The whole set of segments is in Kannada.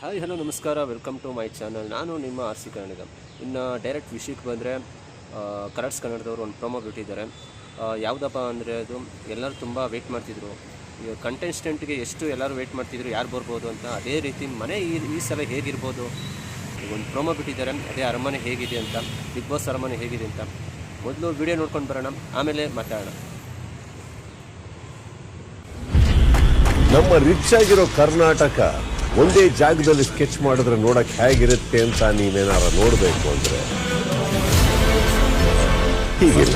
ಹಾಯ್ ಹಲೋ ನಮಸ್ಕಾರ. ವೆಲ್ಕಮ್ ಟು ಮೈ ಚಾನಲ್ ನಾನು ನಿಮ್ಮ ಆರ್ ಸಿ ಕನ್ನಡಿಗ. ಇನ್ನು ಡೈರೆಕ್ಟ್ ವಿಷಯಕ್ಕೆ ಬಂದರೆ ಕನ್ನಡ್ಸ್ ಕನ್ನಡದವರು ಒಂದು ಪ್ರೊಮೋ ಬಿಟ್ಟಿದ್ದಾರೆ. ಯಾವುದಪ್ಪ ಅಂದರೆ ಅದು, ಎಲ್ಲರೂ ತುಂಬ ವೆಯ್ಟ್ ಮಾಡ್ತಿದ್ರು. ಈಗ ಕಂಟೆಸ್ಟೆಂಟ್ಗೆ ಎಷ್ಟು ಎಲ್ಲರೂ ವೆಯ್ಟ್ ಮಾಡ್ತಿದ್ರು, ಯಾರು ಬರ್ಬೋದು ಅಂತ ಅದೇ ರೀತಿ ಮನೆ ಈ ಈ ಸಲ ಹೇಗಿರ್ಬೋದು? ಒಂದು ಪ್ರೊಮೋ ಬಿಟ್ಟಿದ್ದಾರೆ. ಅದೇ ಅರಮನೆ ಹೇಗಿದೆ ಅಂತ ಬಿಗ್ ಬಾಸ್ ಅರಮನೆ ಹೇಗಿದೆ ಅಂತ. ಮೊದಲು ವಿಡಿಯೋ ನೋಡ್ಕೊಂಡು ಬರೋಣ. ಆಮೇಲೆ ಮಾತಾಡೋಣ. ನಮ್ಮ ರಿಚ್ ಆಗಿರೋ ಕರ್ನಾಟಕ ಒಂದೇ ಜಾಗದಲ್ಲಿ ಸ್ಕೆಚ್ ಮಾಡಿದ್ರೆ ನೋಡಕ್ ಹೇಗಿರುತ್ತೆ ಅಂತ ನೀವೇನಾರ ನೋಡಬೇಕು ಅಂದ್ರೆ? ಹೀಗೆ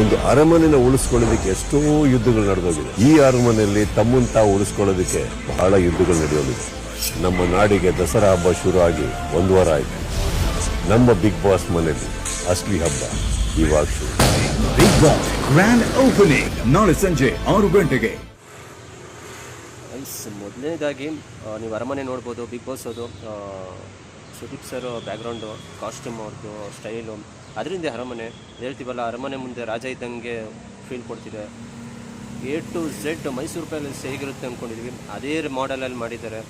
ಒಂದು ಅರಮನೆನ ಉಳಿಸ್ಕೊಳ್ಳೋದಕ್ಕೆ ಎಷ್ಟೋ ಯುದ್ಧಗಳು ನಡೆದೋಗಿದೆ. ಈ ಅರಮನೆಯಲ್ಲಿ ತಮ್ಮನ್ನು ತಾವು ಉಳಿಸ್ಕೊಳ್ಳೋದಕ್ಕೆ ಬಹಳ ಯುದ್ಧಗಳು ನಡೆಯೋದಿದೆ. ನಮ್ಮ ನಾಡಿಗೆ ದಸರಾ ಹಬ್ಬ ಶುರು ಆಗಿ ಒಂದು ವಾರ ಆಯ್ತು. ನಮ್ಮ ಬಿಗ್ ಬಾಸ್ ಮನೆಯಲ್ಲಿ ಅಸ್ಲಿ ಹಬ್ಬ ಇವಾಗ ಶುರು. ಬಿಗ್ ಬಾಸ್ ಗ್ರ್ಯಾಂಡ್ ಓಪನಿಂಗ್ ನಾಳೆ ಸಂಜೆ ಆರು ಗಂಟೆಗೆ. ಮೊದಲನೇದಾಗಿ ನೀವು ಅರಮನೆ ನೋಡ್ಬೋದು ಬಿಗ್ ಬಾಸ್ ಅದು ಸುದೀಪ್ ಸರ್ ಬ್ಯಾಕ್ಗ್ರೌಂಡು ಕಾಸ್ಟ್ಯೂಮ್ ಅವ್ರದ್ದು ಸ್ಟೈಲು ಅದರಿಂದ ಅರಮನೆ. ಹೇಳ್ತೀವಲ್ಲ, ಅರಮನೆ ಮುಂದೆ ರಾಜ ಇದ್ದಂಗೆ ಫೀಲ್ ಕೊಡ್ತಿದೆ. A to Z Mysore palace ಹೇಗಿರುತ್ತೆ ಅಂದ್ಕೊಂಡಿದ್ವಿ ಅದೇ ಮಾಡೆಲಲ್ಲಿ ಮಾಡಿದ್ದಾರೆ.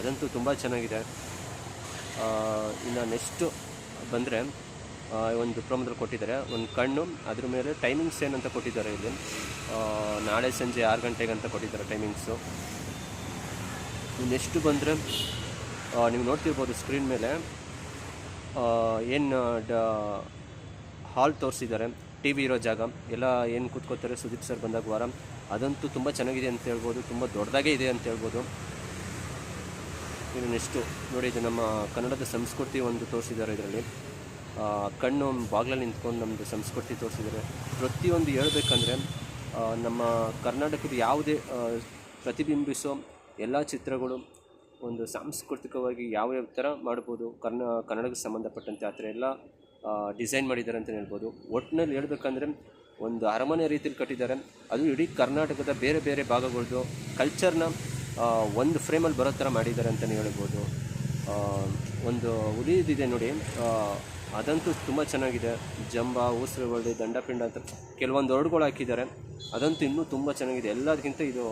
ಅದಂತೂ ತುಂಬ ಚೆನ್ನಾಗಿದೆ. ಇನ್ನು ನೆಕ್ಸ್ಟು ಬಂದರೆ ಒಂದು ಪ್ರೊಮೋದಲ್ಲಿ ಕೊಟ್ಟಿದ್ದಾರೆ. ಒಂದು ಕಣ್ಣು, ಅದ್ರ ಮೇಲೆ ಟೈಮಿಂಗ್ಸ್ ಏನಂತ ಕೊಟ್ಟಿದ್ದಾರೆ ಇಲ್ಲಿ. ನಾಳೆ ಸಂಜೆ ಆರು ಗಂಟೆಗೆ ಅಂತ ಕೊಟ್ಟಿದ್ದಾರೆ ಟೈಮಿಂಗ್ಸು ನೆಕ್ಸ್ಟ್ ಬಂದರೆ ನೀವು ನೋಡ್ತಿರ್ಬೋದು ಸ್ಕ್ರೀನ್ ಮೇಲೆ ಏನು, ಡ ಹಾಲ್ ತೋರಿಸಿದ್ದಾರೆ ಟಿ ವಿ ಇರೋ ಜಾಗ, ಎಲ್ಲ ಏನು ಕೂತ್ಕೋತಾರೆ ಸುದೀಪ್ ಸರ್ ಬಂದಾಗ ವಾರ, ಅದಂತೂ ತುಂಬ ಚೆನ್ನಾಗಿದೆ ಅಂತ ಹೇಳ್ಬೋದು, ತುಂಬ ದೊಡ್ಡದಾಗೇ ಇದೆ ಅಂತ ಹೇಳ್ಬೋದು. ಇನ್ನು ನೆಕ್ಸ್ಟು ನೋಡಿ, ಇದು ನಮ್ಮ ಕನ್ನಡದ ಸಂಸ್ಕೃತಿ ಒಂದು ತೋರಿಸಿದ್ದಾರೆ ಇದರಲ್ಲಿ. ಕಣ್ಣು ಬಾಗಿಲಲ್ಲಿ ನಿಂತ್ಕೊಂಡು ನಮ್ಮದು ಸಂಸ್ಕೃತಿ ತೋರಿಸಿದ್ದಾರೆ. ಪ್ರತಿಯೊಂದು ಹೇಳ್ಬೇಕಂದ್ರೆ ನಮ್ಮ ಕರ್ನಾಟಕದ ಯಾವುದೇ ಪ್ರತಿಬಿಂಬಿಸೋ ಎಲ್ಲ ಚಿತ್ರಗಳು ಒಂದು ಸಾಂಸ್ಕೃತಿಕವಾಗಿ ಯಾವ ಯಾವ ಥರ ಮಾಡ್ಬೋದು, ಕರ್ನ, ಕನ್ನಡಕ್ಕೆ ಸಂಬಂಧಪಟ್ಟಂತೆ ಆ ಥರ ಎಲ್ಲ ಡಿಸೈನ್ ಮಾಡಿದ್ದಾರೆ ಅಂತಲೇ ಹೇಳ್ಬೋದು. ಒಟ್ಟಿನಲ್ಲಿ ಹೇಳ್ಬೇಕಂದ್ರೆ ಒಂದು ಅರಮನೆ ರೀತಿಯಲ್ಲಿ ಕಟ್ಟಿದ್ದಾರೆ. ಅದು ಇಡೀ ಕರ್ನಾಟಕದ ಬೇರೆ ಬೇರೆ ಭಾಗಗಳದ್ದು ಕಲ್ಚರ್ನ ಒಂದು ಫ್ರೇಮಲ್ಲಿ ಬರೋ ಥರ ಮಾಡಿದ್ದಾರೆ ಅಂತಲೇ ಹೇಳ್ಬೋದು. ಒಂದು ಉಳಿದಿದೆ ನೋಡಿ. ಅದಂತೂ ತುಂಬ ಚೆನ್ನಾಗಿದೆ. ಜಂಬ ಊಸರಗೊಳ್ಳಿ ದಂಡಪಿಂಡ ಅಂತ ಕೆಲವೊಂದು ವರ್ಡ್ಗಳು ಹಾಕಿದ್ದಾರೆ. ಅದಂತೂ ಇನ್ನೂ ತುಂಬ ಚೆನ್ನಾಗಿದೆ. ಎಲ್ಲದಕ್ಕಿಂತ ಇದು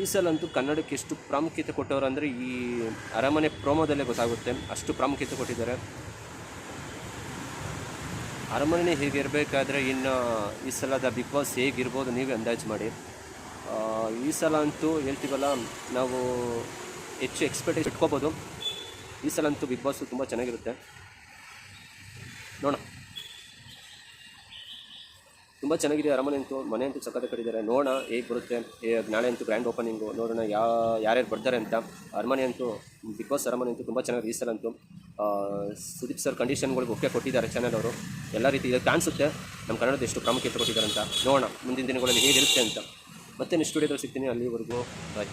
ಈ ಸಲ ಅಂತೂ ಕನ್ನಡಕ್ಕೆ ಎಷ್ಟು ಪ್ರಾಮುಖ್ಯತೆ ಕೊಟ್ಟವರು ಅಂದರೆ ಈ ಅರಮನೆ ಪ್ರೋಮೋದಲ್ಲೇ ಗೊತ್ತಾಗುತ್ತೆ. ಅಷ್ಟು ಪ್ರಾಮುಖ್ಯತೆ ಕೊಟ್ಟಿದ್ದಾರೆ. ಅರಮನೆ ಹೇಗಿರಬೇಕಾದ್ರೆ ಇನ್ನು ಈ ಸಲದ ಬಿಗ್ ಬಾಸ್ ಹೇಗಿರ್ಬೋದು ನೀವೇ ಅಂದಾಜು ಮಾಡಿ. ಈ ಸಲ ಅಂತೂ ಹೇಳ್ತೀವಲ್ಲ, ನಾವು ಹೆಚ್ಚು ಎಕ್ಸ್ಪೆಕ್ಟೇಷನ್ ಇಟ್ಕೋಬೋದು. ಈ ಸಲ ಅಂತೂ ಬಿಗ್ ಬಾಸು ತುಂಬ ಚೆನ್ನಾಗಿರುತ್ತೆ. ನೋಡೋಣ. ತುಂಬ ಚೆನ್ನಾಗಿದೆ. ಅರಮನೆ ಅಂತೂ, ಮನೆ ಅಂತೂ ಸಖತ್ ಕಟ್ಟಿದ್ದಾರೆ. ನೋಡೋಣ ಹೇಗೆ ಬರುತ್ತೆ. ನಾಳೆ ಅಂತೂ ಗ್ರ್ಯಾಂಡ್ ಓಪನಿಂಗು ನೋಡೋಣ ಯಾ, ಯಾರ್ಯಾರು ಬರ್ತಾರೆ ಅಂತ. ಅರಮನೆ ಅಂತೂ ಬಿಗ್ ಬಾಸ್ ಅರಮನೆ ಅಂತೂ ತುಂಬ ಚೆನ್ನಾಗಿ ರೀಸಲ್ ಸಲ ಅಂತೂ ಸುದೀಪ್ ಸರ್ ಕಂಡೀಷನ್ಗಳಿಗೆ ಒಪ್ಪಿಗೆ ಕೊಟ್ಟಿದ್ದಾರೆ ಚಾನಲ್ ಅವರು. ಎಲ್ಲ ರೀತಿ ಇದಕ್ಕೆ ಕಾಣಿಸುತ್ತೆ. ನಮ್ಮ ಕನ್ನಡದ ಎಷ್ಟು ಪ್ರಾಮುಖ್ಯತೆ ಕೊಟ್ಟಿದ್ದಾರೆ ಅಂತ. ನೋಡೋಣ ಮುಂದಿನ ದಿನಗಳಲ್ಲಿ ಹೇಗಿರುತ್ತೆ ಅಂತ. ಮತ್ತೆ ನೆಕ್ಸ್ಟ್ ಸ್ಟುಡಿಯೋದಲ್ಲಿ ಸಿಗ್ತೀನಿ. ಅಲ್ಲಿವರೆಗೂ ಬಾಯ್